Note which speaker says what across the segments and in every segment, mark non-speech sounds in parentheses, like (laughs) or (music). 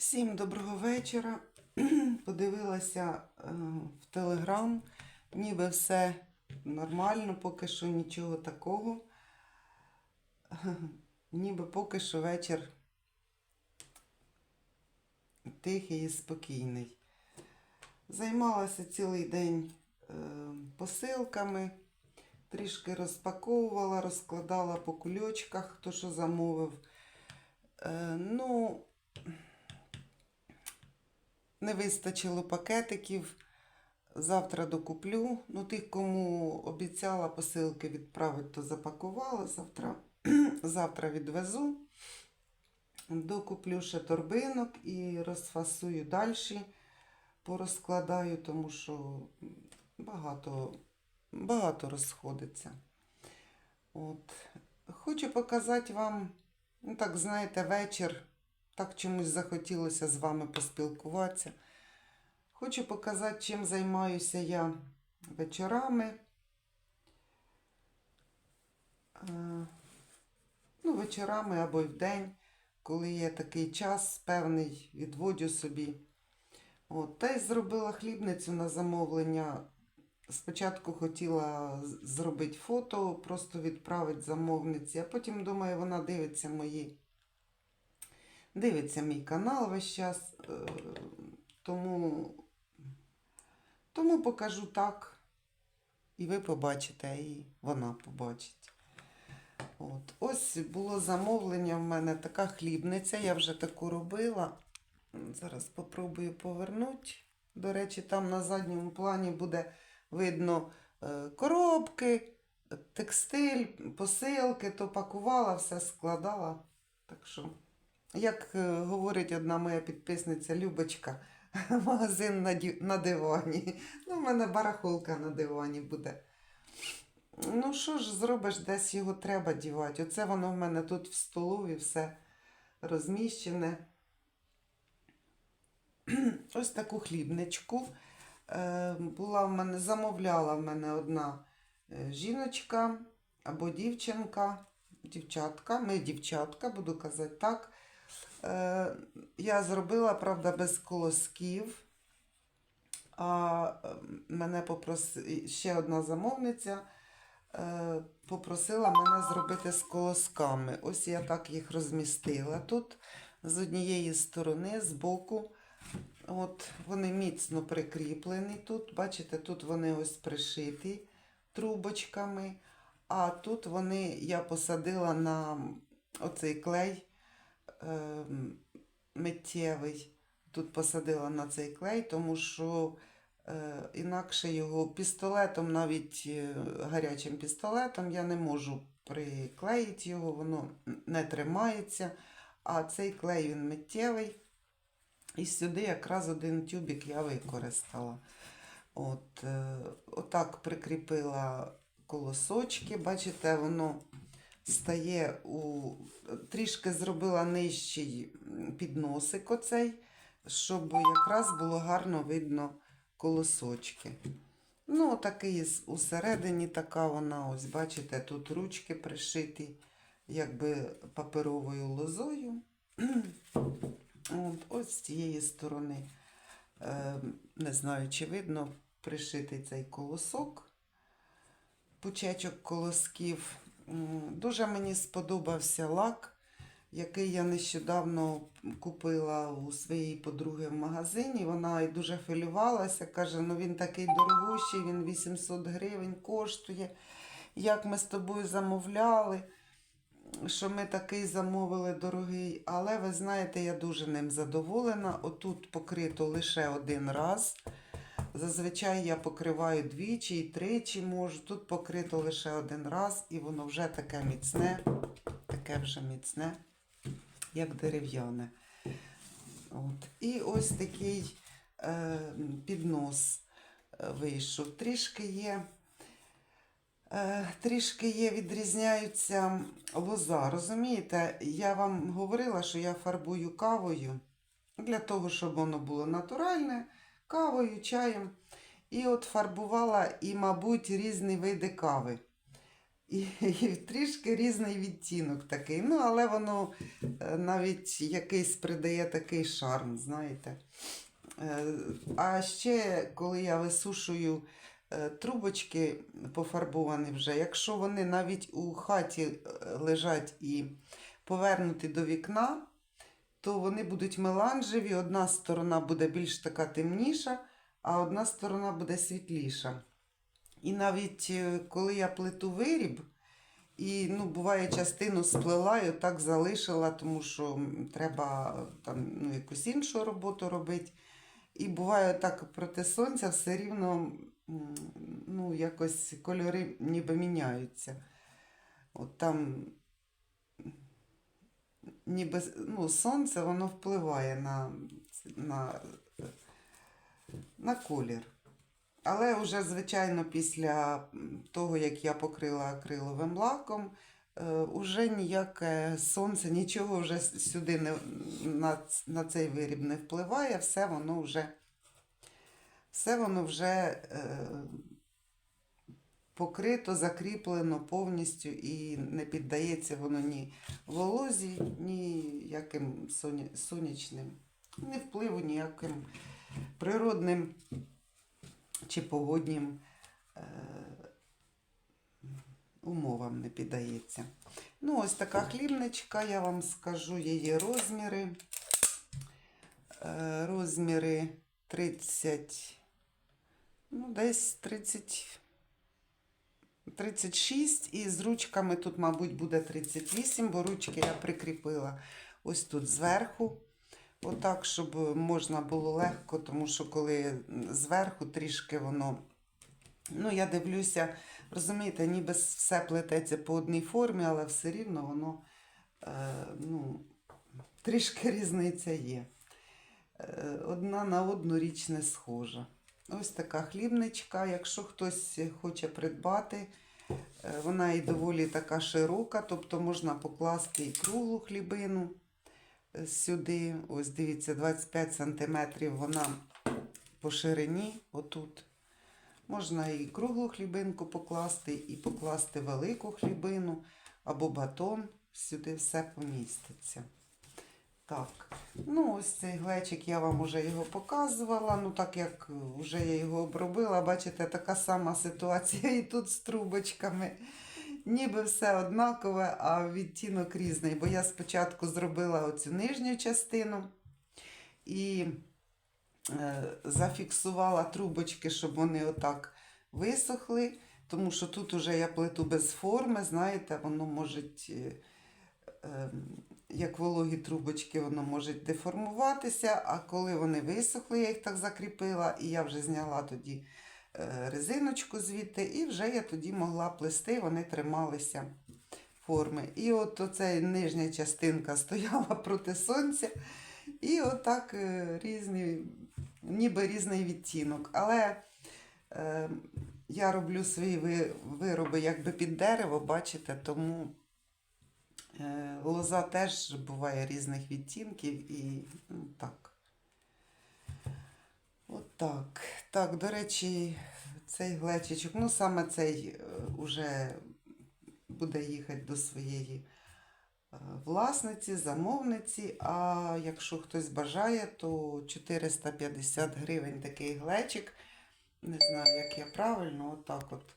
Speaker 1: Всім доброго вечора. (clears throat) Подивилася е, в Телеграм, ніби все нормально, поки що нічого такого. (laughs) Ніби поки що вечір тихий і спокійний. Займалася цілий день е, посилками, трішки розпаковувала, розкладала по кульочках, хто що замовив. Е, ну, не вистачило пакетиків. Завтра докуплю. Ну, тих, кому обіцяла посилки відправити, то запакувала. Завтра, (clears throat) завтра відвезу. Докуплю ще торбинок і розфасую далі, порозкладаю, тому що багато, багато розходиться. От. Хочу показати вам, ну так, знаєте, вечір. Так чомусь захотілося з вами поспілкуватися. Хочу показати, чим займаюся я вечорами. Е, Ну, вечорами або й вдень, коли є такий час певний, відводю собі. От, та й зробила хлібницю на замовлення. Спочатку хотіла зробити фото, просто відправити замовниці, а потім думаю, вона дивиться мої дивиться мій канал весь час, е, тому, тому покажу так. І ви побачите, і вона побачить. От. Ось було замовлення в мене така хлібниця. Я вже таку робила. Зараз попробую повернути. До речі, там на задньому плані буде видно е, коробки, текстиль, посилки, то пакувала, все складала. Так що. Як е, говорить одна моя підписниця Любочка, (laughs) магазин на, ді- на дивані. Ну, в мене барахолка на дивані буде. Ну, що ж зробиш, десь його треба дівати. Оце воно в мене тут в столові все розміщене. (clears throat) Ось таку хлібничку. Е, була в мене, замовляла в мене одна е, жіночка або дівчинка, дівчатка, ми дівчатка, буду казати так. Е, я зробила, правда, без колосків. А мене попросила ще одна замовниця е, попросила мене зробити з колосками. Ось я так їх розмістила тут з однієї сторони, з боку. От вони міцно прикріплені тут. Бачите, тут вони ось пришиті трубочками. А тут вони я посадила на оцей клей е, миттєвий. Тут посадила на цей клей, тому що е, інакше його пістолетом, навіть е, гарячим пістолетом, я не можу приклеїти його, воно не тримається. А цей клей він миттєвий. І сюди якраз один тюбик я використала. От, е, отак прикріпила колосочки. Бачите, воно стає у трішки зробила нижчий підносик оцей, щоб якраз було гарно видно колосочки. Ну, такий усередині така вона, ось бачите, тут ручки пришиті, якби паперовою лозою. От, ось з цієї сторони, е, не знаю, чи видно, пришитий цей колосок, пучечок колосків. Дуже мені сподобався лак, який я нещодавно купила у своїй подруги в магазині. Вона і дуже хвилювалася, каже, ну він такий дорогущий, він 800 гривень коштує. Як ми з тобою замовляли що ми такий замовили дорогий, але ви знаєте, я дуже ним задоволена. Отут покрито лише один раз. Зазвичай я покриваю двічі і тричі можу. Тут покрито лише один раз, і воно вже таке міцне, таке вже міцне, як дерев'яне. От. І ось такий е, піднос е, вийшов. Трішки є. Е, Трішки є, відрізняються лоза. Розумієте, я вам говорила, що я фарбую кавою для того, щоб воно було натуральне, кавою, чаєм. І от фарбувала і, мабуть, різні види кави. І, і трішки різний відтінок такий. Ну, але воно е, навіть якийсь придає такий шарм, знаєте. Е, А ще, коли я висушую е, трубочки пофарбовані вже, якщо вони навіть у хаті лежать і повернуті до вікна, то вони будуть меланжеві. Одна сторона буде більш така темніша, а одна сторона буде світліша. І навіть е, коли я плету виріб, і ну, буває, частину сплела і отак залишила, тому що треба там ну, якусь іншу роботу робити. І буває так проти сонця все рівно ну, якось кольори ніби міняються. От там ніби ну, сонце воно впливає на, на, на колір. Але вже, звичайно, після того, як я покрила акриловим лаком, е, уже ніяке сонце, нічого вже сюди не, на, на цей виріб не впливає, все воно вже, все воно вже е, покрито, закріплено повністю і не піддається воно ні волозі, ні яким сонячним, ні впливу ніяким природним чи погоднім е, умовам не піддається. Ну, ось така хлібничка, я вам скажу її розміри. Е, розміри 30, ну, десь 30, 36, і з ручками тут, мабуть, буде 38, бо ручки я прикріпила ось тут зверху. Отак, щоб можна було легко, тому що коли зверху трішки воно. Ну, я дивлюся, розумієте, ніби все плететься по одній формі, але все рівно воно е, ну, трішки (laughs) різниця є. Е, одна на одну річ не схожа. Ось така хлібничка. Якщо хтось хоче придбати, е, вона і доволі така широка, тобто можна покласти і круглу хлібину е, сюди. Ось дивіться, 25 см вона по ширині, отут. Можна і круглу хлібинку покласти, і покласти велику хлібину або батон. Сюди все поміститься. Так, ну ось цей глечик я вам вже його показувала. Ну, так як вже я його обробила, бачите, така сама ситуація і тут з трубочками. Ніби все однакове, а відтінок різний. Бо я спочатку зробила оцю нижню частину і е, зафіксувала трубочки, щоб вони отак висохли. Тому що тут уже я плету без форми, знаєте, воно може, е, е, як вологі трубочки, воно може деформуватися, а коли вони висохли, я їх так закріпила, і я вже зняла тоді е, резиночку звідти, і вже я тоді могла плести, вони трималися форми. І от оця нижня частинка стояла (laughs) проти сонця, і отак е, різні, ніби різний відтінок. Але е, я роблю свої вироби якби під дерево, бачите, тому лоза теж буває різних відтінків і так. От так. Так, до речі, цей глечичок, ну саме цей е, уже буде їхати до своєї е, власниці, замовниці. А якщо хтось бажає, то 450 гривень такий глечик. Не знаю, як я правильно, отак от.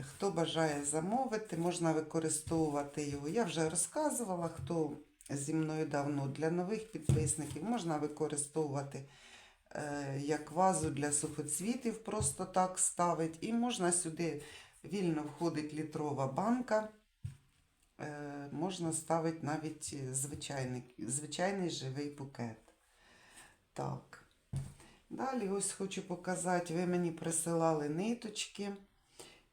Speaker 1: Хто бажає замовити, можна використовувати його. Я вже розказувала, хто зі мною давно для нових підписників можна використовувати е, як вазу для сухоцвітів, просто так ставить. І можна сюди вільно входить літрова банка. Е, можна ставити навіть звичайний, звичайний живий букет. Так. Далі ось хочу показати, ви мені присилали ниточки.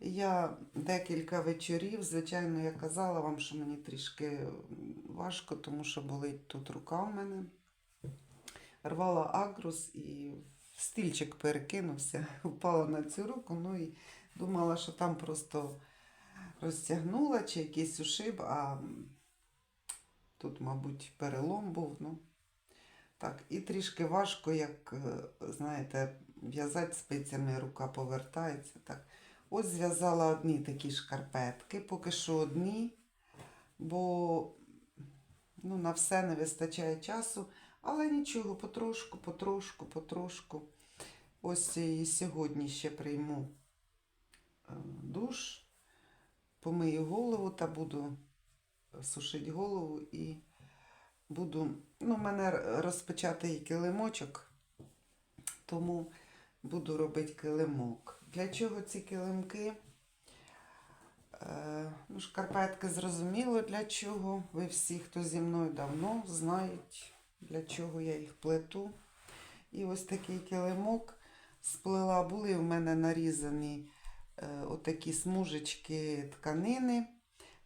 Speaker 1: Я декілька вечорів, звичайно, я казала вам, що мені трішки важко, тому що болить тут рука в мене. Рвала агрус і стільчик перекинувся, (laughs) впала на цю руку, ну і думала, що там просто розтягнула чи якийсь ушиб, а тут, мабуть, перелом був. Ну. Так, і трішки важко, як, е, знаєте, в'язати спицями, рука повертається. Так. Ось зв'язала одні такі шкарпетки, поки що одні, бо ну, на все не вистачає часу. Але нічого, потрошку, потрошку, потрошку. Ось і сьогодні ще прийму е, душ, помию голову та буду сушити голову і буду. Ну, в мене розпочатий килимочок, тому буду робити килимок. Для чого ці килимки? Е, ну, шкарпетки зрозуміло для чого. Ви всі, хто зі мною давно, знають, для чого я їх плету. І ось такий килимок сплела. Були в мене нарізані е, отакі смужечки тканини.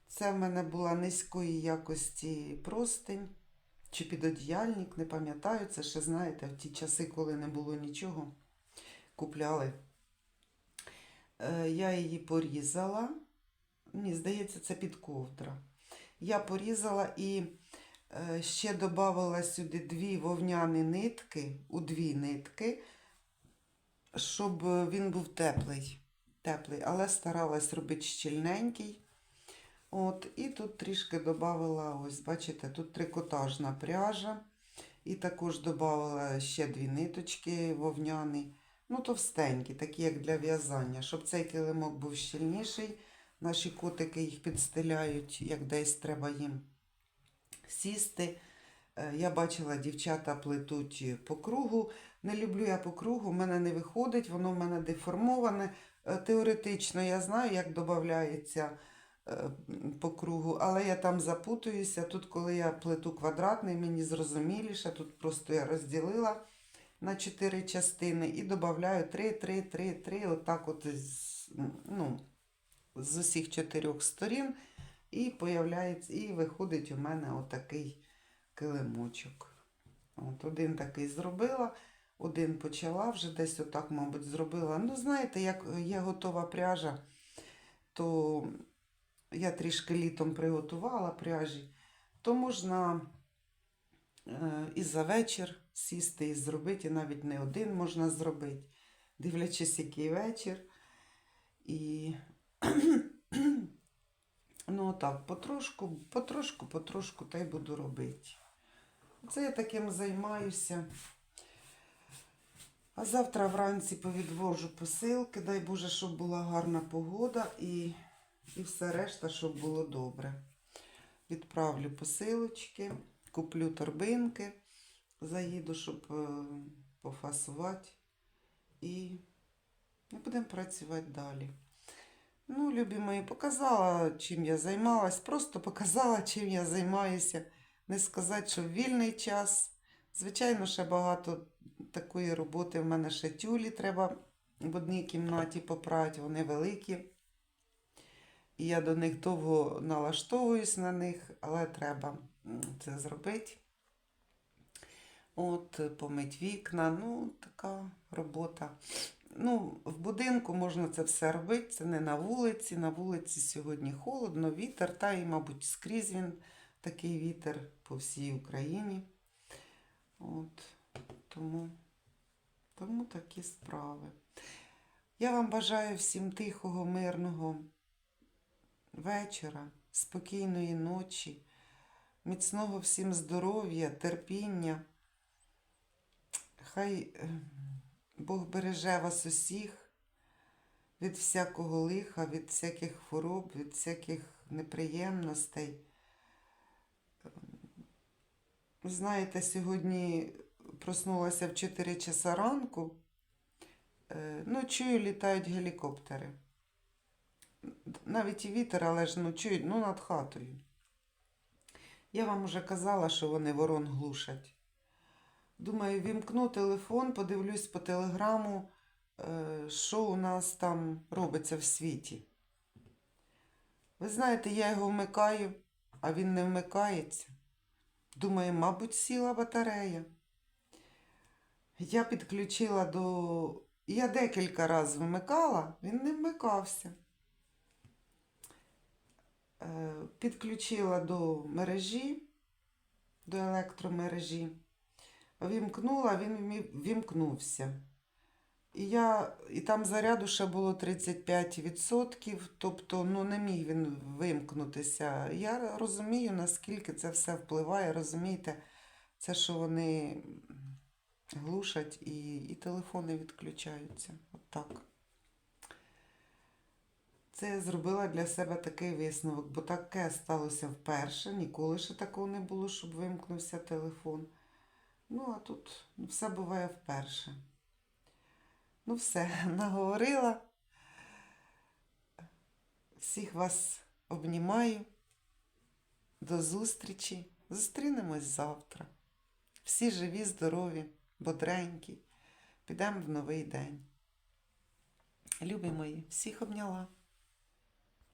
Speaker 1: Це в мене була низької якості простинь чи підодіяльник, не пам'ятаю. Це ще, знаєте, в ті часи, коли не було нічого, купляли. Е, Я її порізала. Ні, здається, це під ковдра. Я порізала і е, ще додавала сюди дві вовняні нитки, у дві нитки, щоб він був теплий. теплий, але старалась робити щільненький. От, і тут трішки додавала, ось, бачите, тут трикотажна пряжа. І також додавала ще дві ниточки вовняні, ну товстенькі, такі як для в'язання, щоб цей килимок був щільніший. Наші котики їх підстеляють, як десь треба їм сісти. Е, Я бачила, дівчата плетуть по кругу. Не люблю я по кругу, в мене не виходить, воно в мене деформоване. Е, Теоретично я знаю, як додається е, по кругу, але я там запутуюся. Тут, коли я плету квадратний, мені зрозуміліше. Тут просто я розділила на 4 частини і додаю 3, 3, 3, 3, отак от з, ну, з усіх чотирьох сторін. І появляється, і виходить у мене отакий килимочок. От один такий зробила, один почала, вже десь отак, мабуть, зробила. Ну, знаєте, як є готова пряжа, то я трішки літом приготувала пряжі, то можна і за вечір сісти і зробити, і навіть не один можна зробити, дивлячись, який вечір. І (clears throat) ну так, потрошку, потрошку, потрошку та й буду робити. Це я таким займаюся. А завтра вранці повідвожу посилки, дай Боже, щоб була гарна погода і, і все решта, щоб було добре. Відправлю посилочки, куплю торбинки, заїду, щоб е, пофасувати. І, і будемо працювати далі. Ну, любі мої, показала, чим я займалась, просто показала, чим я займаюся. Не сказати, що вільний час. Звичайно, ще багато такої роботи. В мене ще тюлі треба в одній кімнаті попрати, вони великі. І я до них довго налаштовуюсь на них, але треба це зробити. От, помить вікна, ну, така робота. Ну, в будинку можна це все робити, це не на вулиці. На вулиці сьогодні холодно, вітер, та і, мабуть, скрізь він такий вітер по всій Україні. От, тому, тому такі справи. Я вам бажаю всім тихого, мирного вечора, спокійної ночі, міцного всім здоров'я, терпіння. Хай е, Бог береже вас усіх від всякого лиха, від всяких хвороб, від всяких неприємностей. Знаєте, сьогодні проснулася в 4 часа ранку. Е, Ну, літають гелікоптери. Навіть і вітер, але ж ну, чують, ну, над хатою. Я вам уже казала, що вони ворон глушать. Думаю, вімкну телефон, подивлюсь по телеграму, е, що у нас там робиться в світі. Ви знаєте, я його вмикаю, а він не вмикається. Думаю, мабуть, сіла батарея. Я підключила до. Я декілька разів вмикала, він не вмикався. Е, Підключила до мережі, до електромережі. Вімкнула, він вімкнувся. І, я, і там заряду ще було 35%, тобто ну, не міг він вимкнутися. Я розумію, наскільки це все впливає. Розумієте, це що вони глушать і, і телефони відключаються. От так. Це я зробила для себе такий висновок, бо таке сталося вперше. Ніколи ще такого не було, щоб вимкнувся телефон. Ну, а тут все буває вперше. Ну, все, (laughs) наговорила. Всіх вас обнімаю. До зустрічі. Зустрінемось завтра. Всі живі, здорові, бодренькі. Підемо в новий день. Любі мої, всіх обняла.